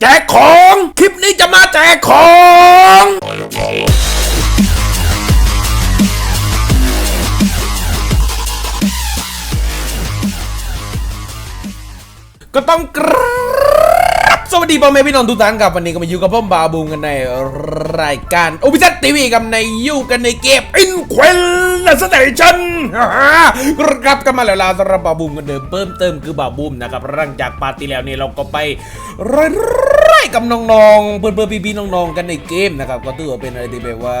แจกของ คลิปนี้จะมาแจกของก็ต้องกรา สวัสดีพ่อแม่พี่น้องทุกท่านครับวันนี้ก็มาอยู่กับผมบาบูมกันในรายการโอพิเศษทีวีกับในอยู่กันในเกมอินควิลสเตชันกลับกันมาแล้วล่ะสำหรับบาบูมกันเดิมเพิ่มเติมคือบาบูมนะครับหลังจากปาร์ตี้แล้วนี่เราก็ไปไร่กับน้องๆ เพื่อนๆ พี่ๆ น้องๆ กันในเกมนะครับ ก็ถือว่าเป็นอะไรที่แบบว่า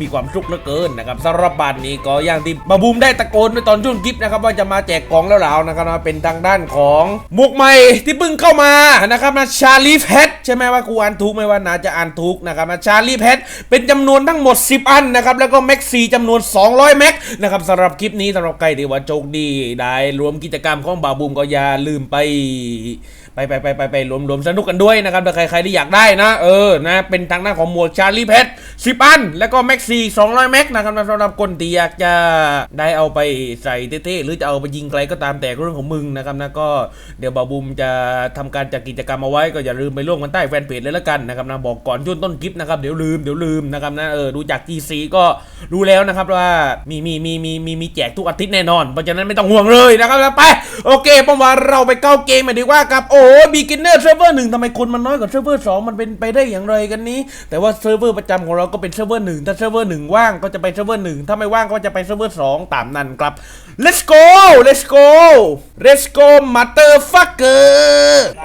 มีความสุขเหลือเกินนะครับสำหรับบานนี้ก็อย่างที่บาบูมได้ตะโกนไปตอนช่วงคลิปนะครับว่าจะมาแจกของแล้วแล้วนะครับนะเป็นทางด้านของหมวกใหม่ที่เพิ่งเข้ามานะครับนะชาาลีเพทใช่ไหมว่ากูอ่านถูกไหมว่านาจะอ่านถูกนะครับชาลีเพทเป็นจำนวนทั้งหมด 10 อันนะครับแล้วก็แม็กซีจำนวน 200 แม็กนะครับสำหรับคลิปนี้สำหรับใครที่ว่าโชคดีได้รวมกิจกรรมของบาบูมก็อย่าลืมไป ไปไปไปไปไปรวมรวมสนุกกันด้วยนะครับถ้าใครใครที่อยากได้นะ เออนะเป็นทางหน้าของหมวกชาลีเพชรสิบอัน แล้วก็แม็กซี่สองร้อยแม็กนะครับสำหรับคนที่อยากจะได้เอาไปใส่เท่ๆหรือจะเอาไปยิงไกลก็ตามแต่เรื่องของมึงนะครับนะก็เดี๋ยวบาบูมจะทำการจัดกิจกรรมเอาไว้ก็อย่าลืมไปร่วมกันใต้แฟนเพจเลยละกันนะครับนะบอกก่อนช่วงต้นคลิปนะครับเดี๋ยวลืมเดี๋ยวลืมนะครับนะเออดูจาก GC ก็รู้แล้วนะครับว่ามีมีมีมีมีมีแจกทุกอาทิตย์แน่นอนเพราะฉะนั้นไม่ต้องห่วงเลยนะครับไปโอเคผมว่าเราไปเข้าเกมมาดีกว่ากับโอบีกินเนอร์เซิร์ฟเวอร์หนึ่งทำไมคนมันน้อยกว่าเซิร์ฟเวอร์สองมันเป็นไปได้อย่างไรกันนี้ แต่ว่าเซิร์ฟเวอร์ประจำของเราก็เป็นเซิร์ฟเวอร์หนึ่งถ้าเซิร์ฟเวอร์หนึ่งว่างก็จะไปเซิร์ฟเวอร์หนึ่งถ้าไม่ว่างก็จะไปเซิร์ฟเวอร์สองตามนั้นครับ let's go let's go let's go motherfucker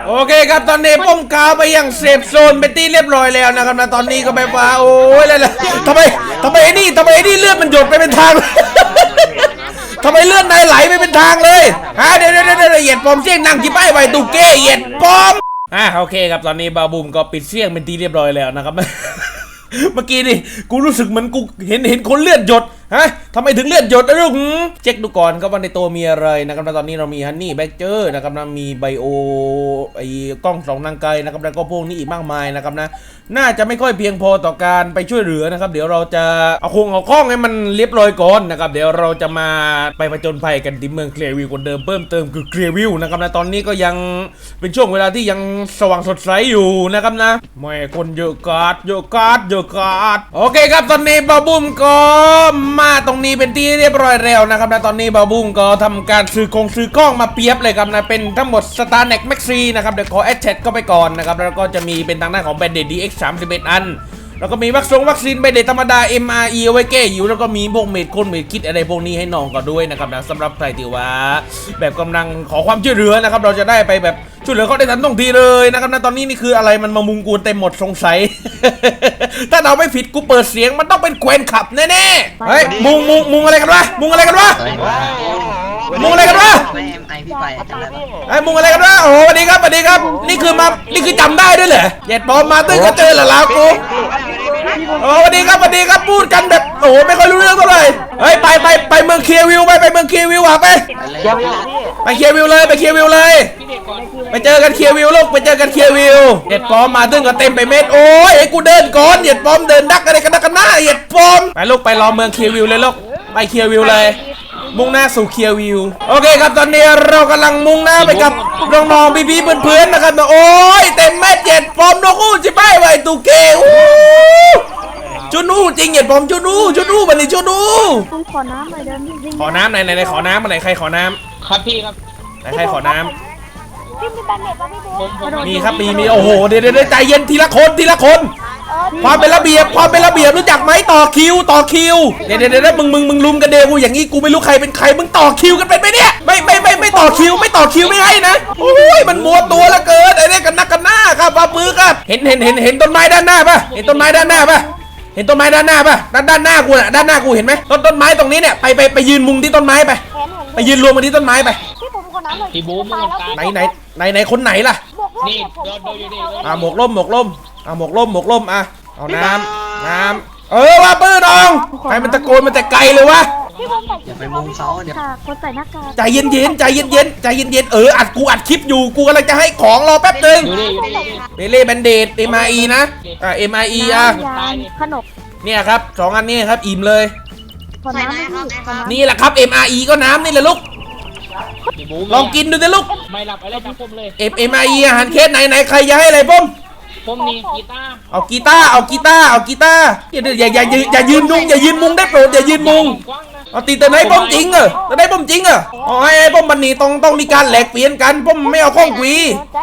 โอเคครับตอนนี้ป้อมกาวไปยังเซฟโซนเป็นที่เรียบร้อยแล้วนะครับนะตอนนี้ก็แบบว่าโอ้ยแล้วทำไมทำไมไอ้นี่ทำไมไอ้นี่เลือดมันหยดไปเป็นทาง ทำไมเลื่อนนายไหลไม่เป็นทางเลยฮะเดี๋ยวเดี๋ยวเดี๋ยวเหยียดปอมเสี่ยงนั่งกี่ป้ายไวตุกเก้เหยียดปอมอะโอเคครับตอนนี้บาบูมก็ปิดเสี่ยงเป็นทีเรียบร้อยแล้วนะครับ เมื่อกี้นี่กูรู้สึกเหมือนกูเห็นเห็นคนเลือดหยดฮะทำไมถึงเลือดหยดนะลูกเช็คดูก่อนครับว่าในตัวมีอะไรนะครับตอนนี้เรามีฮันนี่แบคเจอร์นะครับนะมีไบโอไอ้กล้องสองนางไกลนะครับแล้วก็พวกนี้อีกมากมายนะครับนะน่าจะไม่ค่อยเพียงพอต่อการไปช่วยเหลือนะครับ เดี๋ยวเราจะเอาคงเอาข้องให้มันเรียบร้อยก่อนนะครับ เดี๋ยวเราจะมาไปผจญภัยกันที่เมืองเคลียร์วิวคนเดิมเพิ่มเติมคือเคลียร์วิวนะครับนะตอนนี้ก็ยังเป็นช่วงเวลาที่ยังสว่างสดใสอยู่นะครับนะไม่คนเยอะกาดเยอะกาดเยอะกาดโอเคครับตอนนี้บาบุ้มก็มาตรงนี้เป็นที่เรียบร้อยแล้วนะครับนะตอนนี้บาบุ้งก็ทำการซื้อกงซื้อกล้องมาเปียบเลยครับนะเป็นทั้งหมดสตาร์เน็กแม็กซีนะครับเดี๋ยวขอแอดแชทก็ไปก่อนนะครับแล้วก็จะมีเป็นทางด้านของแบนเดดดีเอ็กซ์สามสิบเอ็ดอัน แล้วก็มีวัคซงวัคซีนใบเดตธรรมดา MRE เอาไว้แก้อยู่แล้วก็มีพวกเม็ดคนเม็ดคิดอะไรพวกนี้ให้น้องก็ด้วยนะครับนะสำหรับใครที่ว่าแบบกำลังขอความช่วยเหลือนะครับเราจะได้ไปแบบช่วยเหลือเขาได้ทันท่วงทีเลยนะครับนะตอนนี้นี่คืออะไรมันมามุงกูเต็มหมดสงสัย ถ้าเราไม่ผิดกูเปิดเสียงมันต้องเป็นแควนขับแน่ๆเฮ้ยมุงมุงมุงอะไรกันวะมุงอะไรกันวะมุงอะไรกันวะไม่เอ็มไอพี่ไปจำได้ปะไอ้มุงอะไรกันวะโอ้โหสวัสดีครับสวัสดีครับ นี่คือมา นี่คือจำได้ด้วยเหรอเหยียดปลอมมาตึ้งก็เจอแล้วลาวกู โอ้สวัสดีครับสวัสดีครับพูดกันแบบโอ้โหไม่ค่อยรู้เรื่องเท่าไหร่เฮ้ยไปไปไปเมืองเคลียร์วิวไปไปเมืองเคลียร์วิวอะไปไปเลยไปเคลียร์วิวเลยไปเคลียร์วิวเลย ไปเจอกันเคลียร์วิวลูกไปเจอกันเคลียร์วิวเหยดปลอมมาตึ้งก็เต็มไปเม็ดโอ้ยไอ้กูเดินก่อนเหยียดปลอมเดินดักอะไรกันนักกันหน้าเหยียดปลอมไปลูกไปรอเมืองเคลียร์วิวเลยลูกไปเคลียร์วิวเลย มุ่งหน้าสู่เคลียร์วิวโอเคครับตอนนี้เรากำลังมุ่งหน้าไปกับน้องๆพี่ๆเพื่อนๆนะครับโอ้ยเต็มเม็ดเหยียดปลอมนกอู้จิไปไว้ตูเกอู้ จุนูจริงเหยียดปลอมจุนูจุนูบันนี้จุนูต้องขอน้ำหน่อยเดินวิ่งขอน้ำไหนไหนไหนขอน้ำมาไหนใครขอน้ครับพี่ครับำไหนใครขอน้พี่มีแบนเน็ตป่ะพี่เบผมผมกระโดดำมีครับมีมีโอ้โหเดี๋ยวเดี๋ยวเดี๋ยวใจเย็นทีละคนทีละคน เออพี่ความเป็นระเบียบความเป็นระเบียบรู้จักไหมต่อคิวต่อคิวเดี๋ยวเดี๋ยวเดี๋ยวมึงมึงมึงลุมกันเดกูอย่างงี้กูไม่รู้ใครเป็นใครมึงต่อคิวกันเป็นไหมเนี่ยไม่ไม่ไม่ไม่ต่อคิวไม่ต่อคิวไม่ให้นะโอ้ยมันมัวตัวเหละเกินไอ้เนี่ยกันนักกันหน้าครับปาปื้อครับเห็นเห็นเห็นเห็นต้นไม้ด้านหน้าปะเห็นต้นไม้ด้านหน้าปะ เห็นต้นไม้ด้านหน้าปะด้านด้านหน้ากูน่ะด้านหน้ากูเห็นไหมต้นต้นไม้ตรงนี้เนี่ยไปไปไปยืนมุงที่ต้นไม้ไป แขนเห็นไปยืนรวมกันที่ต้นไม้ไป พี่ผมขอน้ำหน่อยพี่บูมตายแล้วไหนไหนไหนไหนคนไหนล่ะบวกลบนี่ผมโดนโดนอยู่นี่อ่าหมวกล่มหมวกล่มอ่าหมวกล่มหมวกล่มอะเอาน้ำน้ำเออว่าปื้อน้องใครมันตะโกนมาแต่ไกลเลยวะพี่ผมใส่อย่าไปมุงเขาเดี๋ยวค่ะคนใส่หน้ากากใจเย็นเย็นๆใจเย็นเย็นๆใจเย็นเย็นๆเอออัดกูอัดคลิปอยู่กูกำลังจะให้ของรอแป๊บนึง อยู่นี่อยู่นี่อยู่นี่ เบเล่แบนเดด MRE นะ อ่า MRE อะ น้ำยางขนมเนี่ยครับสองอันนี้ครับอิ่มเลย ขอน้ำให้พี่ขอน้ำนี่แหละครับ MRE ก็น้ำนี่แหละลูกพี่บูมลองกินดูสิลูก ไม่หลับอะไรจากผมเลย M MRE อาหารเคสไหนไหนใครจะให้อะไรปุ้มผมนี่กีตาร์เอากีตาร์เอากีตาร์เอากีตาร์อย่าอย่าอย่าอย่าอย่ายืนมุงอย่ายืนมุงได้โปรดอย่ายืนมุง กว้างนะเอาตีแต่ไหนป้อมจริงเหรอแต่ไหนป้อมจริงเหรออ๋อไอ้ไอ้ป้อมบันนี้ต้องต้องมีการแหลกเปลี่ยนกันป้อมไม่เอาข้องกวี ใจ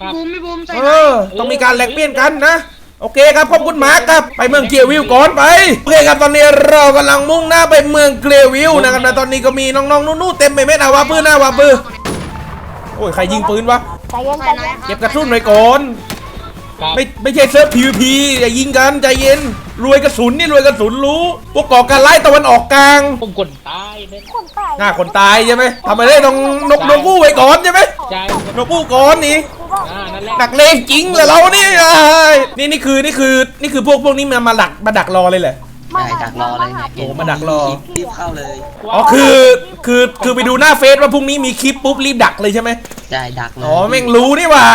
ครับบูมไม่บูมใส่เออต้องมีการแหลกเปลี่ยนกันนะ โอเคครับขอบคุณมาร์คครับไปเมืองเกลียววิวก่อนไปโอเคครับตอนนี้เรากำลังมุ่งหน้าไปเมืองเกลียววิวนะครับแต่ตอนนี้ก็มีน้องๆนู่นๆเต็มไปหมดนะว่าปืนหน้าว่าปืนโอ้ยใครยิงปืนวะใจเย็นใจเย็นเก็บกระสุนไว้ก่อนครับ ไม่ไม่ใช่เซิร์ฟ PVP อย่ายิงกันใจเย็น รวยกระสุนนี่รวยกระสุนรู้ พวกก่อการร้ายตะวันออกกลาง ผมกดตายเนี่ย คนตายหน้าคนตายใช่ไหมทำไมได้ต้องนกนกกู้ไว้ก่อนใช่ไหมใจนกกู้ก่อนนี่ อ่านั่นแหละดักเลงจริงเหรอเราเนี่ยเอ้ยนี่นี่คือนี่คือนี่คือพวกพวกนี้มามาดักมาดักรอเลยเหรอ ใช่ดักรอเลยเนี่ยโอ้มาดักรอ รีบเข้าเลยอ๋อคือคือคือไปดูหน้าเฟซว่าพรุ่งนี้มีคลิปปุ๊บรีบดักเลยใช่ไหมใช่ดักเลยอ๋อแม่งรู้นี่หว่า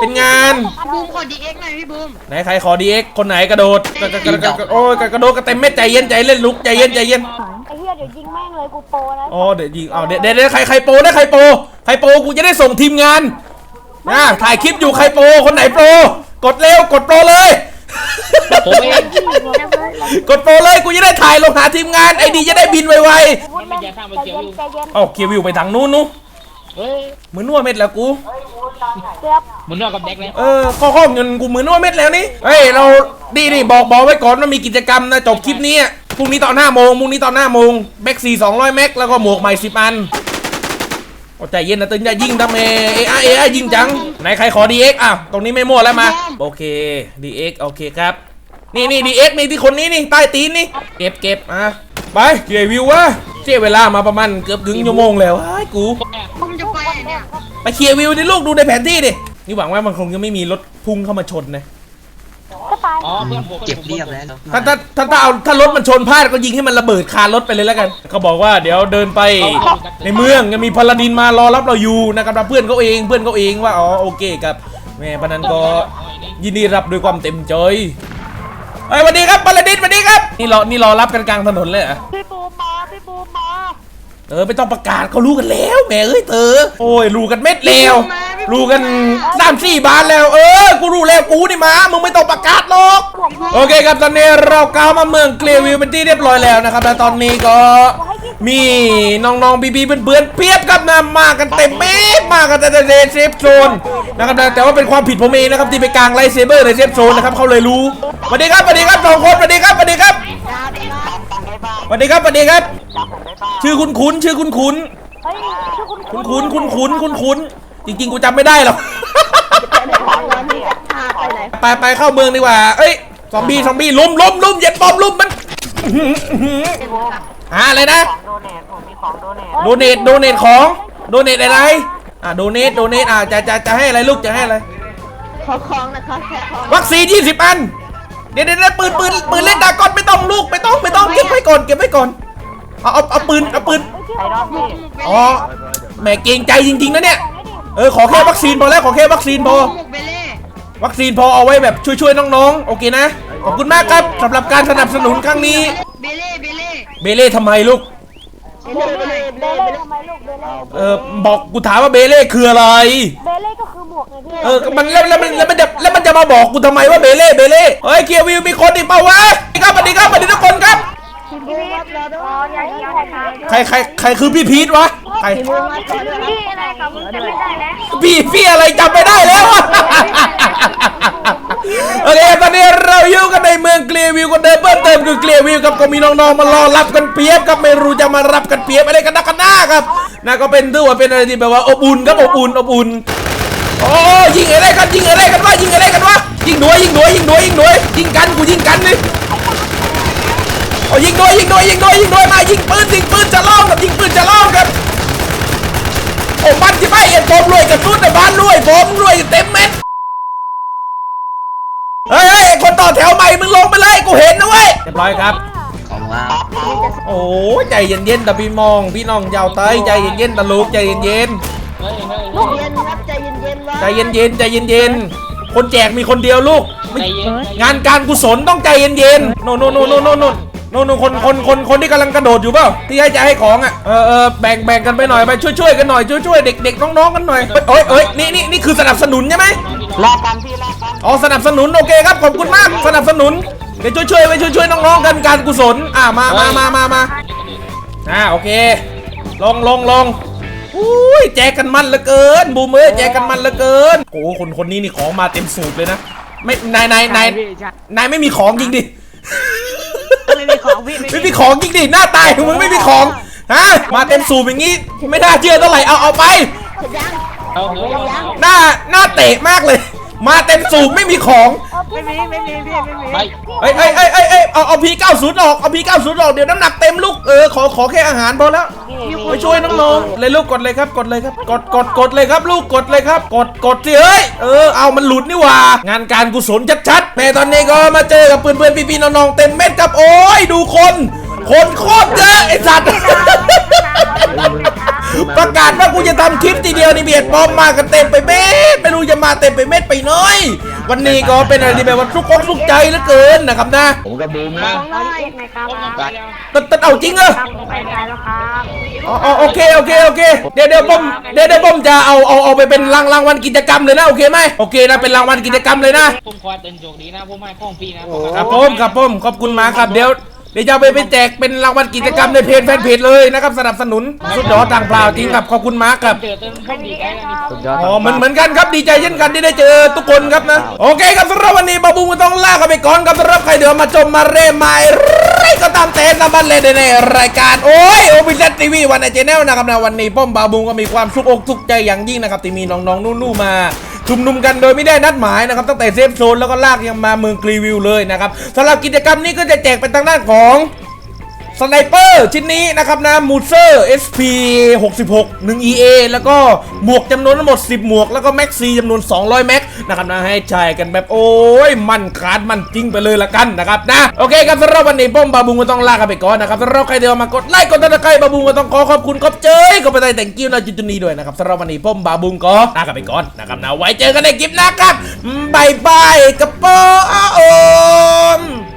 เป็นงาน บูมขอดีเอ็กหน่อยพี่บูมไหนใครขอดีเอ็กคนไหนกระโดดกระกระกระกระกระโอ้ยกระกระโดดกระเต็มเม็ดใจเย็นใจเล่นลุกใจเย็นใจเย็นไอ้เหี้ยเดี๋ยวยิงแม่งเลยกูโปรนะอ๋อเดี๋ยวยิงเอาเดี๋ยวเดี๋ยวเดี๋ยวใครใครโปรได้ใครโปรใครโปรกูจะได้ส่งทีมงานนะถ่ายคลิปอยู่ใครโปรคนไหนโปรกดเร็วกดโปรเลย ผมเองกดโปรเลยกูจะได้ถ่ายลงหาทีมงานไอดีจะได้บินไวใจไม่ใช่ข้ามไปเกี่ยวอยู่ใจเย็นๆเอ้าเกียร์วิวไปทางนู้นนู้นเฮ้ยมือนัวเม็ดแล้วกูเกือบหมุนนอกกับเด็กแล้วเออข้อข้อเงินกูมือนัวเม็ดแล้วนี่เฮ้ยเราดีนี่บอกบอกไว้ก่อนว่ามีกิจกรรมนะจบคลิปนี้อะพรุ่งนี้ตอนห้าโมงพรุ่งนี้ตอนห้าโมงแม็กซี่สองร้อยแม็กแล้วก็หมวกใหม่สิบอัน โอ้ใจเย็นนะตึงอย่ายิงทำไมเอไอเอไอยิงจังไหนใครขอ DX อะตรงนี้ไม่มั่วแล้วมาโอเค DX โอเคครับนี่นี่ DX นี่ที่คนนี้นี่ใต้ตีนนี่เก็บเก็บอะไปเกียร์วิววะเสียเวลามาประมาณเกือบถึงชั่วโมงแล้วไอ้ยกูบูมจะไปเนี่ยไปเคลียร์วิวดิลูกดูในแผนที่ดินี่หวังว่ามันคงจะไม่มีรถพุ่งเข้ามาชนนะก็ตาย อ๋อเพื่อนผมเก็บเรียบแล้วถ้าถ้าถ้าถ้าเอาถ้ารถมันชนพลาดก็ยิงให้มันระเบิดคารถไปเลยแล้วกัน เขาบอกว่าเดี๋ยวเดินไปในเมืองยังมีพลาดินมารอรับเราอยู่นะครับเพื่อนเขาเองเพื่อนเขาเองว่าอ๋อโอเคครับแม่ปนันก็ยินดีรับด้วยความเต็มใจเฮ้ยสวัสดีครับพลาดินสวัสดีครับนี่รอนี่รอรับกันกลางถนนเลยเหรอะพี่บูมมา พี่บูมมา เออไม่ต้องประกาศเขารู้กันแล้วแหม่เอ้ยเธอโอ้ยรู้กันเม็ดแล้ว รู้กันสามสี่บานแล้ว เออ กูรู้แล้วกูนี่มามึงไม่ต้องประกาศหรอก โอเคครับตอนนี้เราก้าวมาเมืองเกลียวิวเป็นที่เรียบร้อยแล้วนะครับและตอนนี้ก็มีน้องๆบีๆเพื่อนๆเพียบครับนะมากันเต็มเม็ดมากันแต่ในเซฟโซนนะครับแต่ว่าเป็นความผิดผมเองนะครับที่ไปกลางไลท์เซเบอร์ในเซฟโซนนะครับเขาเลยรู้สวัสดีครับสวัสดีครับสองคนสวัสดีครับสวัสดีครับสวัสดีครับสวัสดีครับ ชื่อคุณคุ้นๆชื่อคุณคุ้นเฮ้ยชื่อคุณคุณคุ้นคุณคุ้นคุณคุ้น จริง ๆ กูจำไม่ได้หรอกไปไปเข้าเมืองดีกว่า เอ้ย ซอมบี้ ซอมบี้ ลุมลุมลุมเหย็ดปอมลุมมันอื้อหืออื้อหือหาอะไรนะโดเนทโดเนทของ โดเนทอะไร อะ โดเนทโดเนทอะ จะ จะ จะให้อะไรลูก จะให้อะไร ขอของนะคะแค่ของวัคซีน20 อัน เดี๋ยวเดี๋ยวเดี๋ยวปืนปืนปืนเล่นดากอนไม่ต้องลูกไม่ต้องไม่ต้องเก็บไว้ก่อนเก็บไว้ก่อน เอาเอาเอาปืนเอาปืนอ๋อแหมเกรงใจจริงๆนะเนี่ย เออขอแค่วัคซีนพอแล้วขอแค่วัคซีนพอ หมวกเบเล่วัคซีนพอเอาไว้แบบช่วยๆน้องๆ โอเคนะ ขอบคุณมากครับสำหรับการสนับสนุนครั้งนี้ เบเล่เบเล่เบเล่ทำไมลูก เบเล่เบเล่เบเล่ทำไมลูกเบเล่เออบอกกูถามว่าเบเล่คืออะไร เบเล่ก็คือหมวกไงพี่เออมันแล้วแล้วมันแล้วมันจะแล้วมันจะมาบอกกูทำไมว่าเบเล่เบเล่เฮ้ยเกียร์วิวมีคนอีกเปล่าวะสวัสดีครับสวัสดีครับสวัสดีทุกคนครับพี่บูมมาแล้วด้วยอย่าอย่าอย่าใครใครใครคือพี่พีทวะ ใครพี่บูมมาก่อนด้วยพี่อะไรครับมึงจะไม่ได้แล้วพี่พี่อะไรจำไม่ได้แล้วอะโอเคตอนนี้เราอยู่กันในเมืองเกลียวิวกันเดิมเพิ่มเติมคือเกลียวิวครับก็มีน้องๆมารอรับกันเปียบครับไม่รู้จะมารับกันเปียบอะไรกันนักกันหน้าครับนะก็เป็นถือว่าเป็นอะไรที่แบบว่าอบอุ่นครับอบอุ่นอบอุ่นโอ้ยิงอะไรกันยิงอะไรกันวะยิงอะไรกันวะยิงหน่วยยิงหน่วยยิงหน่วยยิงหน่วยยิงกันกูยิงกันนี่โอ้ยิงหน่วยยิงหน่วยยิงหน่วยยิงหน่วยมายิงปืนยิงปืนจะล่องครับยิงปืนจะล่องครับ โอ้มันที่ไม่เอ็นผมรวยกับตุ้นในบ้านรวยผมรวยเต็มเม็ดเฮ้ยเฮ้ยคนต่อแถวใหม่มึงลงไปเลยกูเห็นนะเว้ยเรียบร้อยครับ ของว่าโอ้ยใจเย็นๆแต่พี่มอง พี่น้องยาวเต้ยใจเย็นๆตะลูกใจเย็นเฮ้ยเฮ้ยเย็นครับใจเย็นๆวะๆใจเย็นๆใจเย็นๆคนแจกมีคนเดียวลูกไม่ใจเย็นงานการกุศลต้องใจเย็นๆโน่นโน่นโน่นโน่นโน่นโน่นโน่นคนคนคนคนที่กำลังกระโดดอยู่เปล่าที่ให้จะให้ของอะเออเออแบ่งแบ่งกันไปหน่อยไปช่วยช่วยกันหน่อยช่วยช่วยเด็กเด็กน้องๆกันหน่อยเอ้ยเอ้ยนี่นี่นี่คือสนับสนุนใช่ไหมแลกกันพี่แลกกันอ๋อสนับสนุนโอเคครับขอบคุณมากสนับสนุนเดี๋ยวช่วยช่วยๆไปช่วยช่วยๆน้องๆกันการกุศลอ่ามามามามามาอ่าโอเค ลงลงลงอุ้ยแจกกันมันเหลือเกินบูมเอ้ยแจกกันมันเหลือเกินโอ้โหคนคนนี้นี่ของมาเต็มสูบเลยนะไม่นายนายนายนายไม่มีของจริงดิ ไม่มีของพี่ไม่มีของจริงดิหน้าตายของมึงไม่มีของฮะมาเต็มสูบอย่างงี้ ไม่น่าเชื่อเท่าไหร่เอาเอาไป เอาเถอะเอาเอาหน้าหน้าเตะมากเลย มาเต็มสูบไม่มีของไม่มีไม่มีพี่ไม่มีไปเอ้ยเอ้ยเอ้ยเอ้ยเอ้ยเอาเอาพีเก้าศูนย์ออกเอาพีเก้าศูนย์ออกเดี๋ยวน้ำหนักเต็มลูกเออขอขอแค่อาหารพอแล้ว ไปช่วยน้องๆเลยลูกกดเลยครับกดเลยครับกดกดกดเลยครับ ลูกกดเลยครับ กดกดสิเฮ้ยเออเอามันหลุดนี่หว่างานการกุศลชัดๆแม่ตอนนี้ก็มาเจอกับเพื่อนๆพี่ๆน้องๆเต็มเม็ดครับโอ้ยดูคน คนโคตรเยอะไอ้สัตว์ ประกาศว่ากูจะทำคลิปทีเดียวนี่เบียดปลอมมากันเต็มไปเม็ดไม่รู้จะมาเต็มไปเม็ดไปน้อย วันนี้ก็เป็นอะไรที่แบบว่าทุกคนสุขใจเหลือเกินนะครับนะผมกับบูมนะน้อยเอ็กไหมครับผมต้องไปแล้วตัดตัดเอาจริงเหรอไปได้แล้วครับ อ๋ออ๋อโอเคโอเคโอเคเดี๋ยวเดี๋ยวผมเดี๋ยวเดี๋ยวผมจะเอาเอาเอาไปเป็นรางรางวัลกิจกรรมเลยนะโอเคไหมโอเคนะเป็นรางวัลกิจกรรมเลยนะผมขอเตือนโจกดีนะผมให้ข้องปีนะครับผมครับผมขอบคุณมากครับเดี๋ยว เดี๋ยวจะเอาไปไปแจกเป็นรางวัลกิจกรรมในเพจแฟนเพจเลยนะครับสนับสนุนสุดยอดต่างเปล่าจริงครับขอบคุณมากครับเจอเตือนผมดีใจแล้วนี่สุดยอดอ๋อเหมือนเหมือนกันครับดีใจเช่นกันที่ได้เจอทุกคนครับนะ โอเคครับสำหรับวันนี้บาบูก็ต้องลากันไปก่อนครับสำหรับใครเดี๋ยวมาชมมาเร่ไม้ไรก็ตามเตะสามารถเล่นได้ในรายการโอ้ยโอปิเซตทีวีวันในเจแนลนะครับนะวันนี้ป้อมบาบูก็มีความสุขอกสุขใจอย่างยิ่งนะครับที่มีน้องๆนู่นๆมา ชุมนุมกันโดยไม่ได้นัดหมายนะครับตั้งแต่เซฟโซนแล้วก็ลากยังมาเมืองกรีวิวเลยนะครับสำหรับกิจกรรมนี้ก็จะแจกเป็นทางด้านของ สไนเปอร์ชิ้นนี้นะครับนะมูเซอร์ SP 66 1 EA แล้วก็หมวกจำนวนทั้งหมด 10 หมวก แล้วก็แม็กซีจำนวน 200 แม็กนะครับนะให้ใช้กันแบบโอ้ย มันขาดมันจริงไปเลยละกันนะครับนะ โอเคครับสำหรับวันนี้ป้อมบาบูก็ต้องลากันไปก่อนนะครับสำหรับใครเดียวมากดไลค์กดติดตามใครบาบูก็ต้องขอขอบคุณขอบเจยก็ไปได้แต่งกิ้วนะจุจุนี้ด้วยนะครับสำหรับวันนี้ป้อมบาบูก็ลากันไปก่อนนะครับนะไว้เจอกันในคลิปหน้าครับบายบายกระโปรง